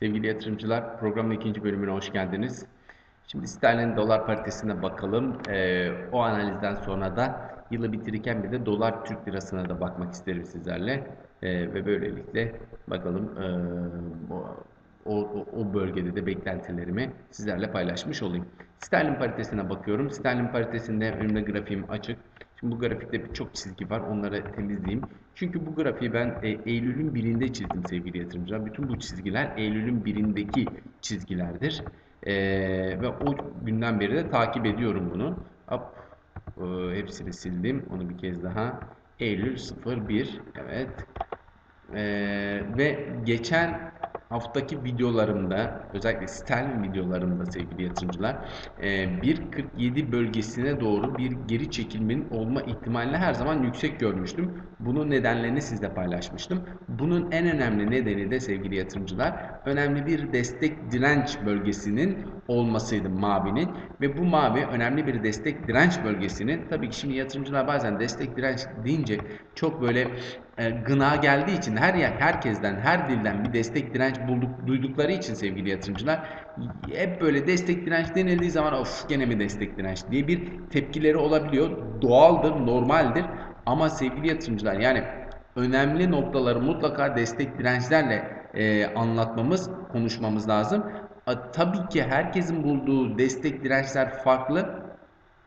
Sevgili yatırımcılar, programın ikinci bölümüne hoş geldiniz. Şimdi sterlin dolar paritesine bakalım. Ee, o analizden sonra da yılı bitirirken bir de dolar Türk lirasına da bakmak isterim sizlerle. Ee, ve böylelikle bakalım ee, o, o, o bölgede de beklentilerimi sizlerle paylaşmış olayım. Sterlin paritesine bakıyorum. Sterlin paritesinde önümde grafiğim açık. Şimdi bu grafikte birçok çizgi var. Onları temizleyeyim. Çünkü bu grafiği ben e, Eylül'ün birinde çizdim sevgili yatırımcılar. Bütün bu çizgiler Eylül'ün birindeki çizgilerdir. E, ve o günden beri de takip ediyorum bunu. Hop, e, hepsini sildim. Onu bir kez daha. Eylül 01. Evet. E, ve geçen haftaki videolarımda özellikle sterlin videolarımda sevgili yatırımcılar 1.47 bölgesine doğru bir geri çekilmenin olma ihtimalini her zaman yüksek görmüştüm. Bunun nedenlerini sizle paylaşmıştım. Bunun en önemli nedeni de sevgili yatırımcılar önemli bir destek direnç bölgesinin olmasıydı mavinin ve bu mavi önemli bir destek direnç bölgesinin tabii ki şimdi yatırımcılar bazen destek direnç deyince çok böyle e, gına geldiği için her yer herkesten her dilden bir destek direnç bulduk duydukları için sevgili yatırımcılar hep böyle destek direnç denildiği zaman of gene mi destek direnç diye bir tepkileri olabiliyor. Doğaldır, normaldir ama sevgili yatırımcılar yani önemli noktaları mutlaka destek dirençlerle e, anlatmamız, konuşmamız lazım. A, tabii ki herkesin bulduğu destek dirençler farklı.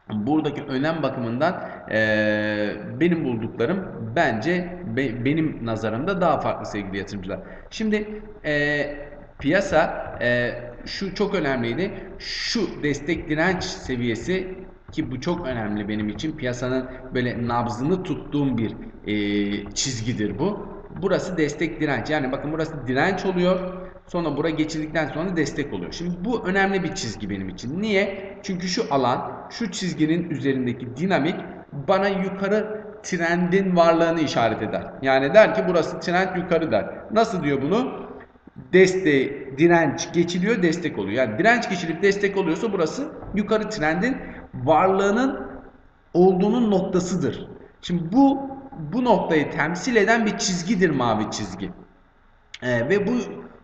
Buradaki önem bakımından e, benim bulduklarım bence be, benim nazarımda daha farklı sevgili yatırımcılar. Şimdi e, piyasa e, şu çok önemliydi. Şu destek direnç seviyesi ki bu çok önemli benim için. Piyasanın böyle nabzını tuttuğum bir e, çizgidir bu. Burası destek direnç. Yani bakın burası direnç oluyor. Sonra bura geçildikten sonra destek oluyor. Şimdi bu önemli bir çizgi benim için. Niye? Çünkü şu alan, şu çizginin üzerindeki dinamik bana yukarı trendin varlığını işaret eder. Yani der ki burası trend yukarı der. Nasıl diyor bunu? Desteği, direnç geçiliyor, destek oluyor. Yani direnç geçilip destek oluyorsa burası yukarı trendin varlığının olduğunun noktasıdır. Şimdi bu bu noktayı temsil eden bir çizgidir mavi çizgi. Ee, ve bu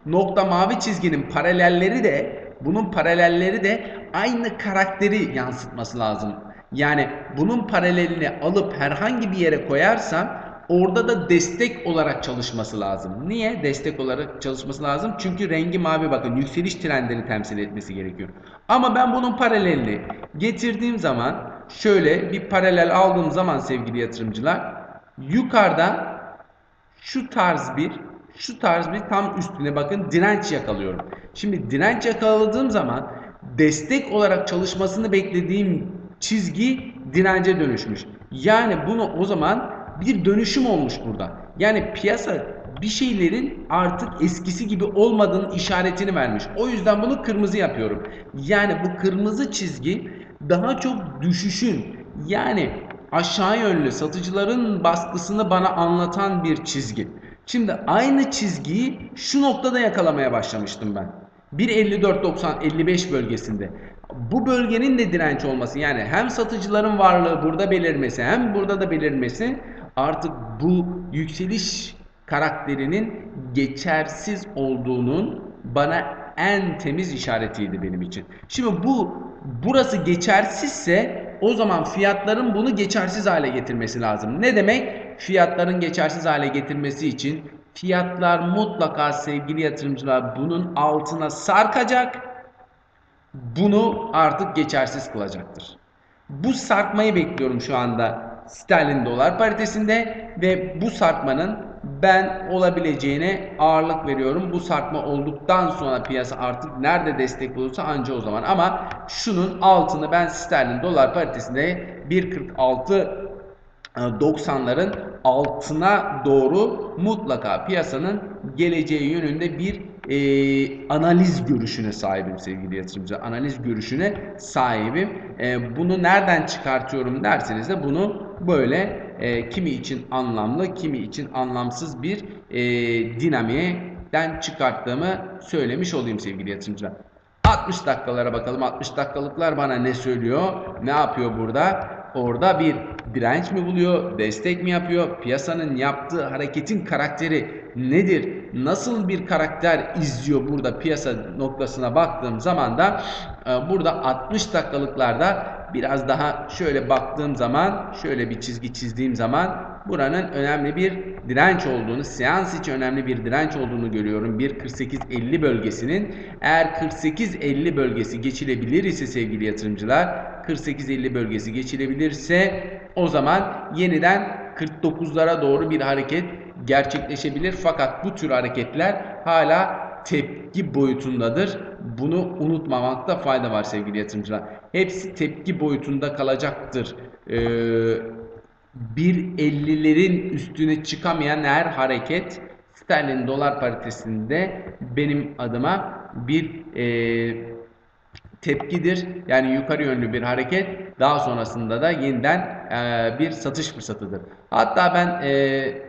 nokta mavi çizginin paralelleri de bunun paralelleri de aynı karakteri yansıtması lazım. Yani bunun paralelini alıp herhangi bir yere koyarsam orada da destek olarak çalışması lazım. Niye destek olarak çalışması lazım? Çünkü rengi mavi bakın yükseliş trendini temsil etmesi gerekiyor. Ama ben bunun paralelini getirdiğim zaman şöyle bir paralel aldığım zaman sevgili yatırımcılar yukarıda şu tarz bir şu tarz bir tam üstüne bakın direnç yakalıyorum. Şimdi direnç yakaladığım zaman destek olarak çalışmasını beklediğim çizgi dirence dönüşmüş. Yani bunu o zaman bir dönüşüm olmuş burada. Yani piyasa bir şeylerin artık eskisi gibi olmadığının işaretini vermiş. O yüzden bunu kırmızı yapıyorum. Yani bu kırmızı çizgi daha çok düşüşün yani aşağı yönlü satıcıların baskısını bana anlatan bir çizgi. Şimdi aynı çizgiyi şu noktada yakalamaya başlamıştım ben. 1.54.90-55 bölgesinde. Bu bölgenin de direnç olması yani hem satıcıların varlığı burada belirmesi hem burada da belirmesi artık bu yükseliş karakterinin geçersiz olduğunun bana en temiz işaretiydi benim için. Şimdi bu burası geçersizse o zaman fiyatların bunu geçersiz hale getirmesi lazım. Ne demek? Fiyatların geçersiz hale getirmesi için fiyatlar mutlaka sevgili yatırımcılar bunun altına sarkacak. Bunu artık geçersiz kılacaktır. Bu sarkmayı bekliyorum şu anda sterlin dolar paritesinde ve bu sarkmanın ben olabileceğine ağırlık veriyorum. Bu sarkma olduktan sonra piyasa artık nerede destek bulursa anca o zaman. Ama şunun altını ben sterlin dolar paritesinde 1.46 90'ların altına doğru mutlaka piyasanın geleceği yönünde bir e, analiz görüşüne sahibim sevgili yatırımcı. Analiz görüşüne sahibim. E, bunu nereden çıkartıyorum derseniz de bunu böyle e, kimi için anlamlı, kimi için anlamsız bir e, dinamiğden çıkarttığımı söylemiş olayım sevgili yatırımcılar. 60 dakikalara bakalım. 60 dakikalıklar bana ne söylüyor? Ne yapıyor burada? orada bir direnç mi buluyor, destek mi yapıyor, piyasanın yaptığı hareketin karakteri nedir, nasıl bir karakter izliyor burada piyasa noktasına baktığım zaman da e, burada 60 dakikalıklarda biraz daha şöyle baktığım zaman, şöyle bir çizgi çizdiğim zaman buranın önemli bir direnç olduğunu, seans için önemli bir direnç olduğunu görüyorum. 1.48.50 bölgesinin eğer 48.50 bölgesi geçilebilir ise sevgili yatırımcılar 48.50 bölgesi geçilebilirse o zaman yeniden 49'lara doğru bir hareket gerçekleşebilir. Fakat bu tür hareketler hala tepki boyutundadır. Bunu unutmamakta fayda var sevgili yatırımcılar. Hepsi tepki boyutunda kalacaktır. Ee, 1.50'lerin üstüne çıkamayan her hareket sterlin dolar paritesinde benim adıma bir e, tepkidir. Yani yukarı yönlü bir hareket. Daha sonrasında da yeniden e, bir satış fırsatıdır. Hatta ben e,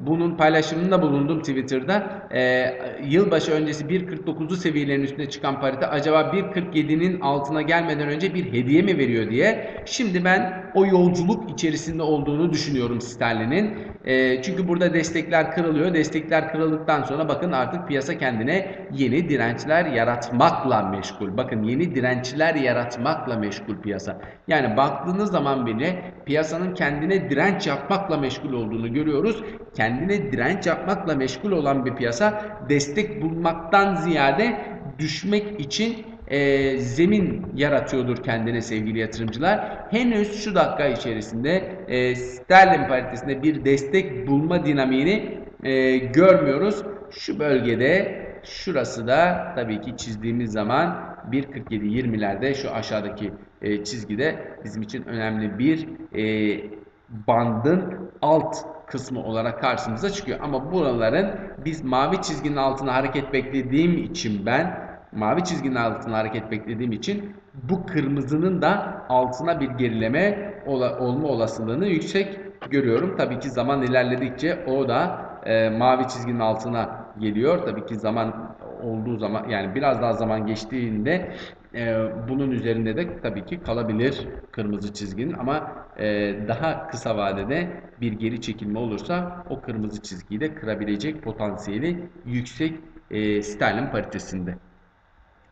bunun paylaşımında bulundum Twitter'da. E, yılbaşı öncesi 1.49'lu seviyelerin üstüne çıkan parite acaba 1.47'nin altına gelmeden önce bir hediye mi veriyor diye. Şimdi ben o yolculuk içerisinde olduğunu düşünüyorum sterlinin. E, çünkü burada destekler kırılıyor. Destekler kırıldıktan sonra bakın artık piyasa kendine yeni dirençler yaratmakla meşgul. Bakın yeni dirençler yaratmakla meşgul piyasa. Yani baktığınız zaman bile piyasanın kendine direnç yapmakla meşgul olduğunu görüyoruz kendine direnç yapmakla meşgul olan bir piyasa destek bulmaktan ziyade düşmek için e, zemin yaratıyordur kendine sevgili yatırımcılar. Henüz şu dakika içerisinde e, sterlin paritesinde bir destek bulma dinamiğini e, görmüyoruz. Şu bölgede şurası da tabii ki çizdiğimiz zaman 1.47-20'lerde şu aşağıdaki e, çizgide bizim için önemli bir e, bandın alt kısmı olarak karşımıza çıkıyor. Ama buraların biz mavi çizginin altına hareket beklediğim için ben mavi çizginin altına hareket beklediğim için bu kırmızının da altına bir gerileme olma olasılığını yüksek görüyorum. Tabii ki zaman ilerledikçe o da e, mavi çizginin altına geliyor. Tabii ki zaman olduğu zaman yani biraz daha zaman geçtiğinde e, bunun üzerinde de tabii ki kalabilir kırmızı çizginin ama e, daha kısa vadede bir geri çekilme olursa o kırmızı çizgiyi de kırabilecek potansiyeli yüksek e, sterlin paritesinde.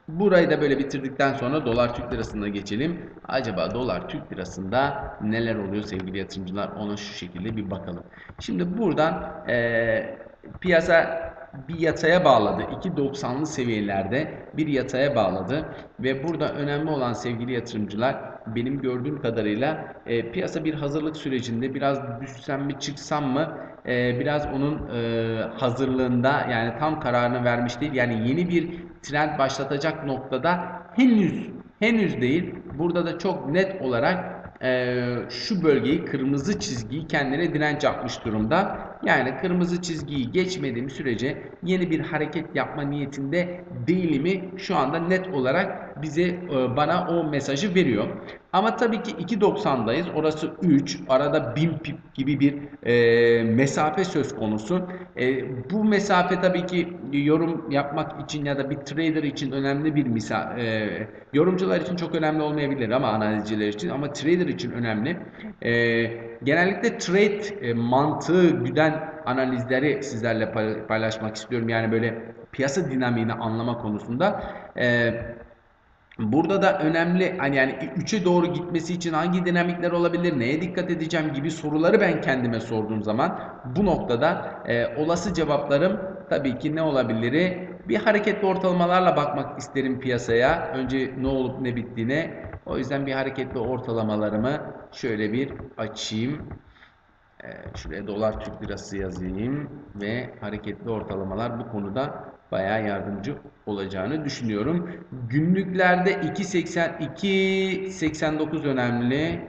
Burayı da böyle bitirdikten sonra dolar Türk lirasına geçelim. Acaba dolar Türk lirasında neler oluyor sevgili yatırımcılar ona şu şekilde bir bakalım. Şimdi buradan e, piyasa bir yataya bağladı. 2.90'lı seviyelerde bir yataya bağladı. Ve burada önemli olan sevgili yatırımcılar benim gördüğüm kadarıyla e, piyasa bir hazırlık sürecinde biraz düşsem mi çıksam mı e, biraz onun e, hazırlığında yani tam kararını vermiş değil. Yani yeni bir trend başlatacak noktada henüz henüz değil. Burada da çok net olarak e, şu bölgeyi kırmızı çizgiyi kendine direnç yapmış durumda. Yani kırmızı çizgiyi geçmediğim sürece yeni bir hareket yapma niyetinde değilimi şu anda net olarak bize e, bana o mesajı veriyor. Ama tabii ki 2.90'dayız. Orası 3. Arada 1000 pip gibi bir e, mesafe söz konusu. E, bu mesafe tabii ki yorum yapmak için ya da bir trader için önemli bir misal. E, yorumcular için çok önemli olmayabilir ama analizciler için ama trader için önemli. E, genellikle trade e, mantığı güden analizleri sizlerle paylaşmak istiyorum. Yani böyle piyasa dinamiğini anlama konusunda. Eee Burada da önemli hani yani 3'e doğru gitmesi için hangi dinamikler olabilir, neye dikkat edeceğim gibi soruları ben kendime sorduğum zaman bu noktada e, olası cevaplarım tabii ki ne olabilir? Bir hareketli ortalamalarla bakmak isterim piyasaya. Önce ne olup ne bittiğine. O yüzden bir hareketli ortalamalarımı şöyle bir açayım. Ee, şuraya dolar Türk lirası yazayım ve hareketli ortalamalar bu konuda bayağı yardımcı olacağını düşünüyorum. Günlüklerde 2.80 2.89 önemli.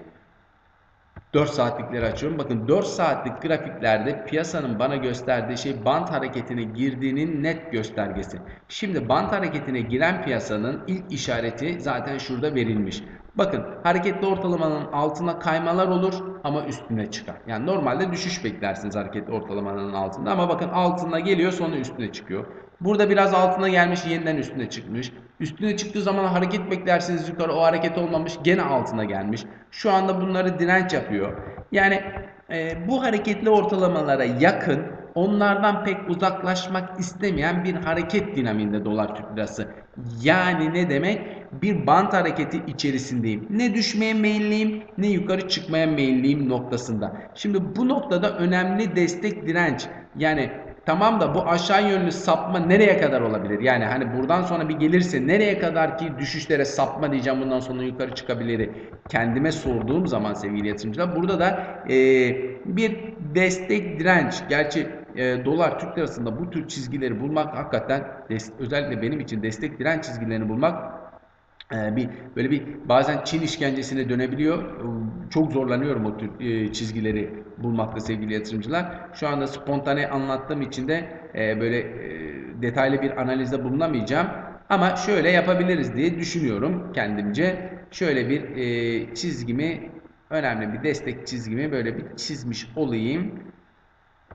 4 saatlikleri açıyorum. Bakın 4 saatlik grafiklerde piyasanın bana gösterdiği şey bant hareketine girdiğinin net göstergesi. Şimdi bant hareketine giren piyasanın ilk işareti zaten şurada verilmiş. Bakın hareketli ortalamanın altına kaymalar olur ama üstüne çıkar. Yani normalde düşüş beklersiniz hareketli ortalamanın altında ama bakın altına geliyor sonra üstüne çıkıyor. Burada biraz altına gelmiş yeniden üstüne çıkmış. Üstüne çıktığı zaman hareket beklersiniz yukarı o hareket olmamış gene altına gelmiş. Şu anda bunları direnç yapıyor. Yani e, bu hareketli ortalamalara yakın onlardan pek uzaklaşmak istemeyen bir hareket dinaminde dolar Türk lirası. Yani ne demek? Bir bant hareketi içerisindeyim. Ne düşmeye meyilliyim ne yukarı çıkmaya meyilliyim noktasında. Şimdi bu noktada önemli destek direnç. Yani Tamam da bu aşağı yönlü sapma nereye kadar olabilir? Yani hani buradan sonra bir gelirse nereye kadar ki düşüşlere sapma diyeceğim bundan sonra yukarı çıkabilir. Kendime sorduğum zaman sevgili yatırımcılar burada da e, bir destek direnç. Gerçi e, dolar Türk lirasında bu tür çizgileri bulmak hakikaten özellikle benim için destek direnç çizgilerini bulmak e, bir böyle bir bazen Çin işkencesine dönebiliyor. Çok zorlanıyorum o tür e, çizgileri bulmakta sevgili yatırımcılar. Şu anda spontane anlattığım için de e, böyle detaylı bir analizde bulunamayacağım. Ama şöyle yapabiliriz diye düşünüyorum kendimce. Şöyle bir çizgimi önemli bir destek çizgimi böyle bir çizmiş olayım.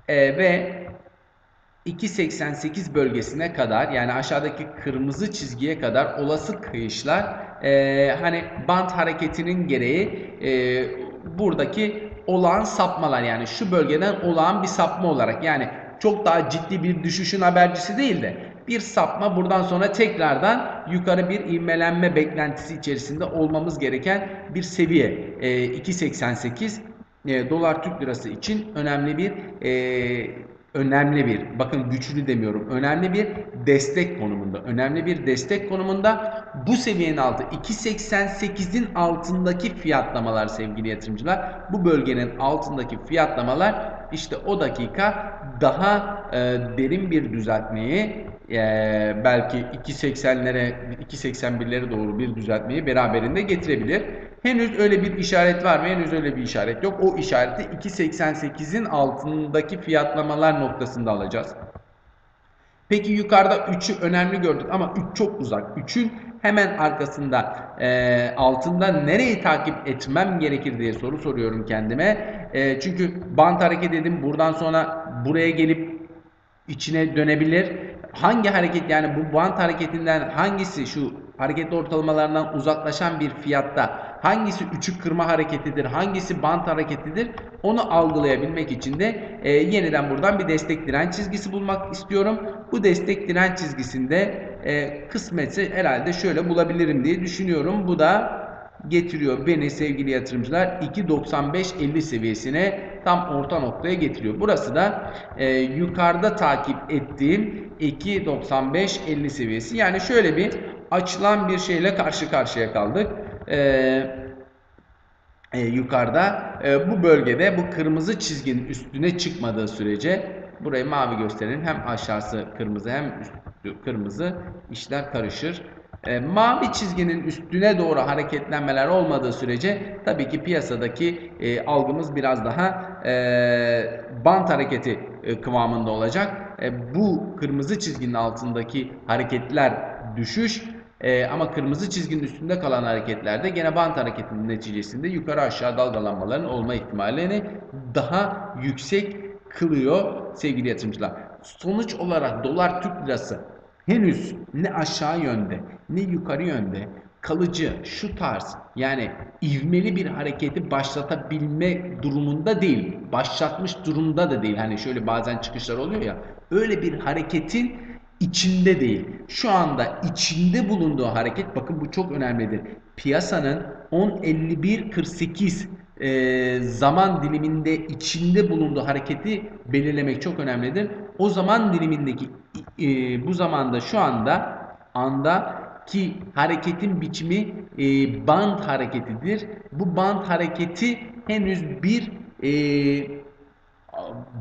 Ve 2.88 bölgesine kadar yani aşağıdaki kırmızı çizgiye kadar olası kayışlar e, hani bant hareketinin gereği e, buradaki olağan sapmalar yani şu bölgeden olağan bir sapma olarak yani çok daha ciddi bir düşüşün habercisi değil de bir sapma buradan sonra tekrardan yukarı bir ivmelenme beklentisi içerisinde olmamız gereken bir seviye e, 2.88 e, dolar Türk lirası için önemli bir e, önemli bir, bakın güçlü demiyorum, önemli bir destek konumunda. Önemli bir destek konumunda bu seviyenin altı 2.88'in altındaki fiyatlamalar sevgili yatırımcılar. Bu bölgenin altındaki fiyatlamalar işte o dakika daha e, derin bir düzeltmeyi e, belki 2.80'lere 2.81'lere doğru bir düzeltmeyi beraberinde getirebilir. Henüz öyle bir işaret var mı? Henüz öyle bir işaret yok. O işareti 2.88'in altındaki fiyatlamalar noktasında alacağız. Peki yukarıda 3'ü önemli gördük ama 3 çok uzak. 3'ün hemen arkasında e, altında nereyi takip etmem gerekir diye soru soruyorum kendime. E, çünkü bant hareket edin buradan sonra buraya gelip içine dönebilir. Hangi hareket yani bu bant hareketinden hangisi şu hareketli ortalamalarından uzaklaşan bir fiyatta hangisi üçü kırma hareketidir, hangisi bant hareketidir onu algılayabilmek için de e, yeniden buradan bir destek direnç çizgisi bulmak istiyorum. Bu destek direnç çizgisinde e, kısmetse herhalde şöyle bulabilirim diye düşünüyorum. Bu da getiriyor beni sevgili yatırımcılar 2.95-50 seviyesine tam orta noktaya getiriyor. Burası da e, yukarıda takip ettiğim 2.95-50 seviyesi. Yani şöyle bir açılan bir şeyle karşı karşıya kaldık. E, e, yukarıda e, bu bölgede bu kırmızı çizginin üstüne çıkmadığı sürece burayı mavi gösterelim. Hem aşağısı kırmızı hem üstü kırmızı işler karışır. E, mavi çizginin üstüne doğru hareketlenmeler olmadığı sürece tabii ki piyasadaki e, algımız biraz daha e, bant hareketi e, kıvamında olacak. E, bu kırmızı çizginin altındaki hareketler düşüş e, ama kırmızı çizginin üstünde kalan hareketlerde gene bant hareketinin neticesinde yukarı aşağı dalgalanmaların olma ihtimalini daha yüksek kılıyor sevgili yatırımcılar. Sonuç olarak dolar Türk lirası henüz ne aşağı yönde ne yukarı yönde kalıcı şu tarz yani ivmeli bir hareketi başlatabilme durumunda değil. Başlatmış durumda da değil. Hani şöyle bazen çıkışlar oluyor ya. Öyle bir hareketin içinde değil. Şu anda içinde bulunduğu hareket bakın bu çok önemlidir. Piyasanın 10.51.48 e, zaman diliminde içinde bulunduğu hareketi belirlemek çok önemlidir. O zaman dilimindeki e, bu zamanda şu anda anda ki hareketin biçimi e, band hareketidir. Bu band hareketi henüz bir e,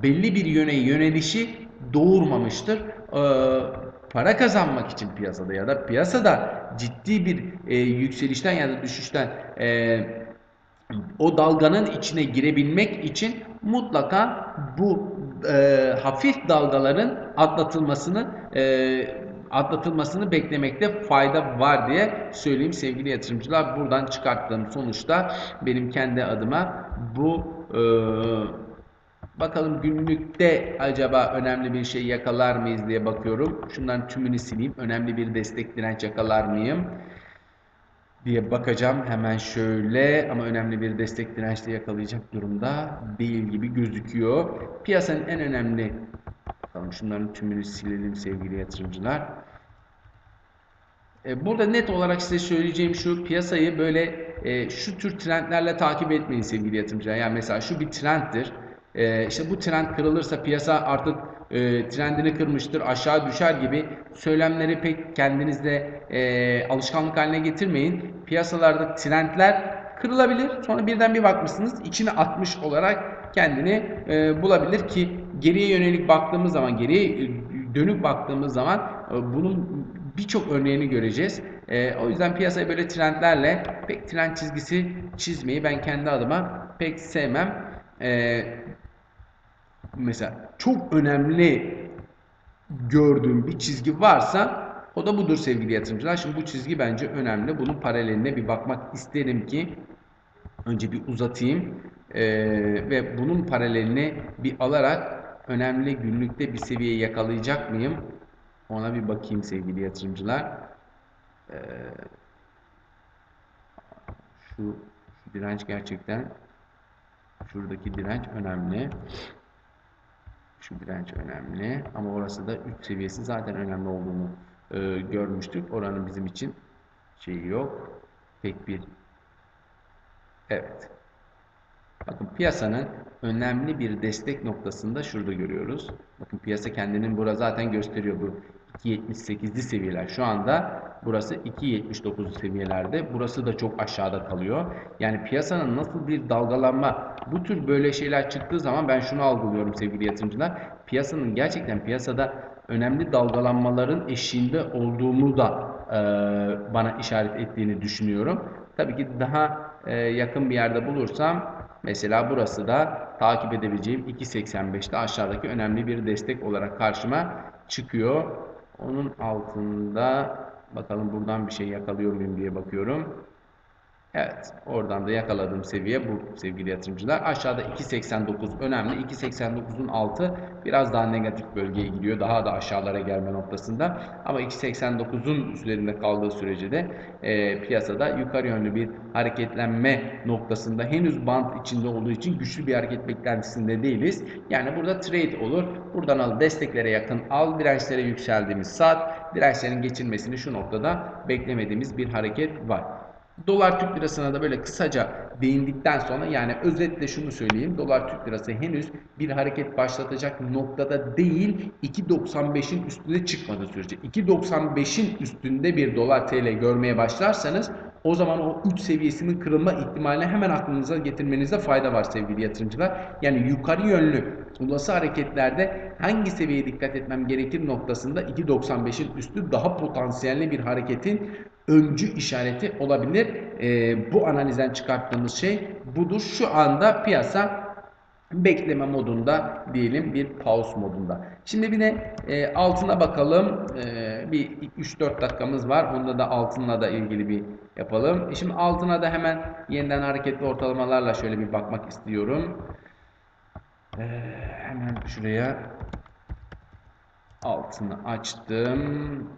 belli bir yöne yönelişi doğurmamıştır. Ee, para kazanmak için piyasada ya da piyasada ciddi bir e, yükselişten ya da düşüşten e, o dalganın içine girebilmek için mutlaka bu e, hafif dalgaların atlatılmasını atlatılmasını beklemekte fayda var diye söyleyeyim sevgili yatırımcılar. Buradan çıkarttığım sonuçta benim kendi adıma bu e, Bakalım günlükte acaba önemli bir şey yakalar mıyız diye bakıyorum. Şundan tümünü sileyim. Önemli bir destek direnç yakalar mıyım? diye bakacağım hemen şöyle ama önemli bir destek dirençte yakalayacak durumda değil gibi gözüküyor. Piyasanın en önemli bakalım şunların tümünü silelim sevgili yatırımcılar. E, burada net olarak size söyleyeceğim şu piyasayı böyle e, şu tür trendlerle takip etmeyin sevgili yatırımcılar. Yani mesela şu bir trenddir. E, işte bu trend kırılırsa piyasa artık e, trendini kırmıştır, aşağı düşer gibi söylemleri pek kendinizde e, alışkanlık haline getirmeyin. Piyasalarda trendler kırılabilir. Sonra birden bir bakmışsınız içine atmış olarak kendini e, bulabilir ki geriye yönelik baktığımız zaman, geriye dönük baktığımız zaman e, bunun birçok örneğini göreceğiz. E, o yüzden piyasayı böyle trendlerle pek trend çizgisi çizmeyi ben kendi adıma pek sevmem. E, mesela çok önemli gördüğüm bir çizgi varsa o da budur sevgili yatırımcılar. Şimdi bu çizgi bence önemli. Bunun paraleline bir bakmak isterim ki önce bir uzatayım ee, ve bunun paralelini bir alarak önemli günlükte bir seviye yakalayacak mıyım? Ona bir bakayım sevgili yatırımcılar. Ee, şu, şu direnç gerçekten şuradaki direnç önemli. Şu direnç önemli. Ama orası da 3 seviyesi zaten önemli olduğunu e, görmüştük. Oranın bizim için şeyi yok. Pek bir Evet. Bakın piyasanın önemli bir destek noktasında şurada görüyoruz. Bakın piyasa kendinin burada zaten gösteriyor bu 2.78'li seviyeler. Şu anda burası 2.79 seviyelerde. Burası da çok aşağıda kalıyor. Yani piyasanın nasıl bir dalgalanma bu tür böyle şeyler çıktığı zaman ben şunu algılıyorum sevgili yatırımcılar. Piyasanın gerçekten piyasada önemli dalgalanmaların eşiğinde olduğumu da e, bana işaret ettiğini düşünüyorum. Tabii ki daha e, yakın bir yerde bulursam mesela burası da takip edebileceğim 2.85'te aşağıdaki önemli bir destek olarak karşıma çıkıyor. Onun altında bakalım buradan bir şey yakalıyor muyum diye bakıyorum. Evet, oradan da yakaladığım seviye bu sevgili yatırımcılar. Aşağıda 2.89 önemli. 2.89'un altı biraz daha negatif bölgeye gidiyor. Daha da aşağılara gelme noktasında. Ama 2.89'un üzerinde kaldığı sürece de e, piyasada yukarı yönlü bir hareketlenme noktasında henüz band içinde olduğu için güçlü bir hareket beklentisinde değiliz. Yani burada trade olur. Buradan al desteklere yakın al dirençlere yükseldiğimiz saat dirençlerin geçilmesini şu noktada beklemediğimiz bir hareket var. Dolar Türk lirasına da böyle kısaca değindikten sonra yani özetle şunu söyleyeyim. Dolar Türk lirası henüz bir hareket başlatacak noktada değil 2.95'in üstüne çıkmadığı sürece. 2.95'in üstünde bir dolar TL görmeye başlarsanız o zaman o 3 seviyesinin kırılma ihtimalini hemen aklınıza getirmenizde fayda var sevgili yatırımcılar. Yani yukarı yönlü olası hareketlerde hangi seviyeye dikkat etmem gerekir noktasında 2.95'in üstü daha potansiyelli bir hareketin öncü işareti olabilir. E, bu analizden çıkarttığımız şey budur. Şu anda piyasa bekleme modunda diyelim bir pause modunda. Şimdi bir de e, altına bakalım. E, bir 3-4 dakikamız var. Onda da altınla da ilgili bir yapalım. E şimdi altına da hemen yeniden hareketli ortalamalarla şöyle bir bakmak istiyorum. E, hemen şuraya altını açtım.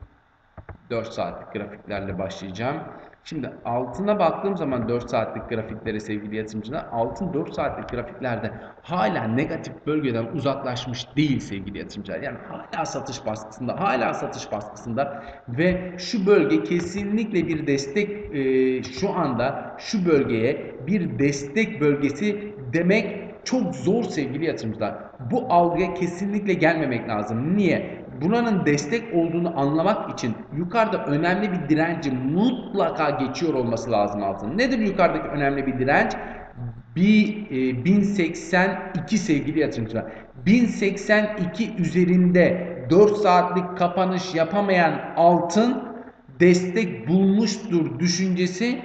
4 saatlik grafiklerle başlayacağım. Şimdi altına baktığım zaman 4 saatlik grafiklere sevgili yatırımcılar altın 4 saatlik grafiklerde hala negatif bölgeden uzaklaşmış değil sevgili yatırımcılar. Yani hala satış baskısında hala satış baskısında ve şu bölge kesinlikle bir destek e, şu anda şu bölgeye bir destek bölgesi demek çok zor sevgili yatırımcılar. Bu algıya kesinlikle gelmemek lazım. Niye? buranın destek olduğunu anlamak için yukarıda önemli bir direnci mutlaka geçiyor olması lazım altın. Nedir yukarıdaki önemli bir direnç? Bir, e, 1082 sevgili yatırımcılar. 1082 üzerinde 4 saatlik kapanış yapamayan altın destek bulmuştur düşüncesi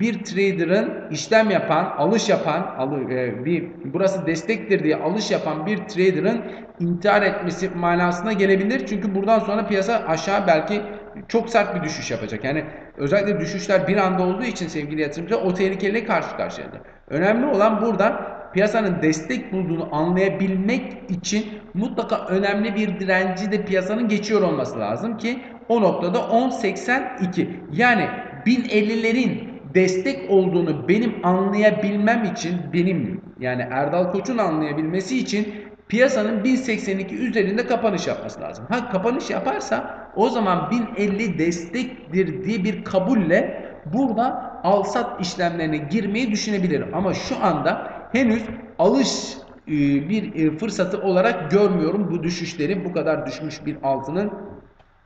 bir trader'ın işlem yapan, alış yapan, alı, e, bir burası destektir diye alış yapan bir trader'ın intihar etmesi manasına gelebilir. Çünkü buradan sonra piyasa aşağı belki çok sert bir düşüş yapacak. Yani özellikle düşüşler bir anda olduğu için sevgili yatırımcı o tehlikeyle karşı karşıyadır. Önemli olan burada piyasanın destek bulduğunu anlayabilmek için mutlaka önemli bir direnci de piyasanın geçiyor olması lazım ki o noktada 10.82 yani 1050'lerin destek olduğunu benim anlayabilmem için benim yani Erdal Koç'un anlayabilmesi için piyasanın 1082 üzerinde kapanış yapması lazım. Ha kapanış yaparsa o zaman 1050 destektir diye bir kabulle burada al-sat işlemlerine girmeyi düşünebilir. Ama şu anda henüz alış e, bir e, fırsatı olarak görmüyorum bu düşüşleri. Bu kadar düşmüş bir altının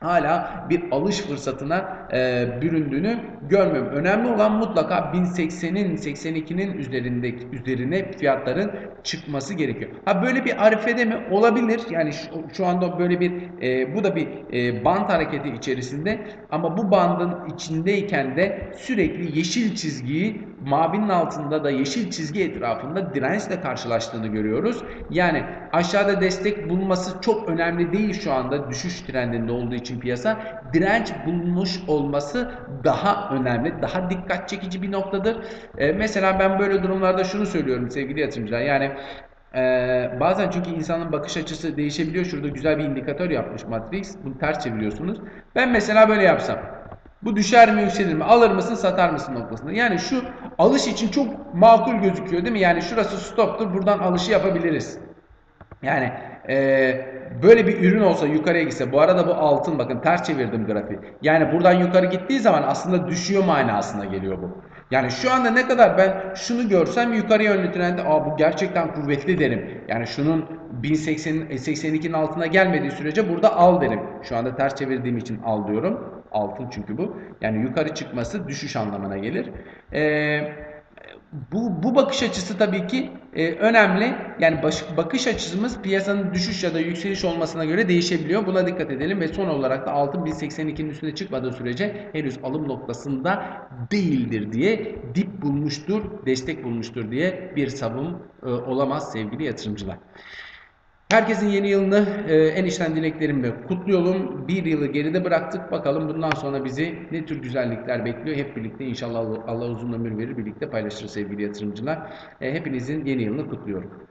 hala bir alış fırsatına e, büründüğünü görmüyorum. Önemli olan mutlaka 1080'in 82'nin üzerindeki üzerine fiyatların çıkması gerekiyor. Ha böyle bir arifede mi olabilir? Yani şu, şu anda böyle bir e, bu da bir e, band hareketi içerisinde ama bu bandın içindeyken de sürekli yeşil çizgiyi mavinin altında da yeşil çizgi etrafında dirençle karşılaştığını görüyoruz. Yani aşağıda destek bulması çok önemli değil şu anda düşüş trendinde olduğu için piyasa. Direnç bulmuş olması daha önemli, daha dikkat çekici bir noktadır. Ee, mesela ben böyle durumlarda şunu söylüyorum sevgili yatırımcılar. Yani ee, bazen çünkü insanın bakış açısı değişebiliyor. Şurada güzel bir indikatör yapmış Matrix. Bunu ters çeviriyorsunuz. Ben mesela böyle yapsam. Bu düşer mi yükselir mi? Alır mısın satar mısın noktasında. Yani şu alış için çok makul gözüküyor değil mi? Yani şurası stoptur. Buradan alışı yapabiliriz. Yani e, böyle bir ürün olsa yukarıya gitse. Bu arada bu altın bakın ters çevirdim grafiği. Yani buradan yukarı gittiği zaman aslında düşüyor manasına geliyor bu. Yani şu anda ne kadar ben şunu görsem yukarı yönlü trende aa bu gerçekten kuvvetli derim. Yani şunun 1082'nin altına gelmediği sürece burada al derim. Şu anda ters çevirdiğim için al diyorum. Altın çünkü bu. Yani yukarı çıkması düşüş anlamına gelir. Eee bu, bu bakış açısı tabii ki e, önemli. Yani baş, bakış açımız piyasanın düşüş ya da yükseliş olmasına göre değişebiliyor. Buna dikkat edelim ve son olarak da altın 1082'nin üstüne çıkmadığı sürece henüz alım noktasında değildir diye dip bulmuştur, destek bulmuştur diye bir savun e, olamaz sevgili yatırımcılar. Herkesin yeni yılını e, en içten dileklerimle kutluyorum. Bir yılı geride bıraktık. Bakalım bundan sonra bizi ne tür güzellikler bekliyor. Hep birlikte inşallah Allah uzun ömür verir. Birlikte paylaşırız sevgili yatırımcılar. E, hepinizin yeni yılını kutluyorum.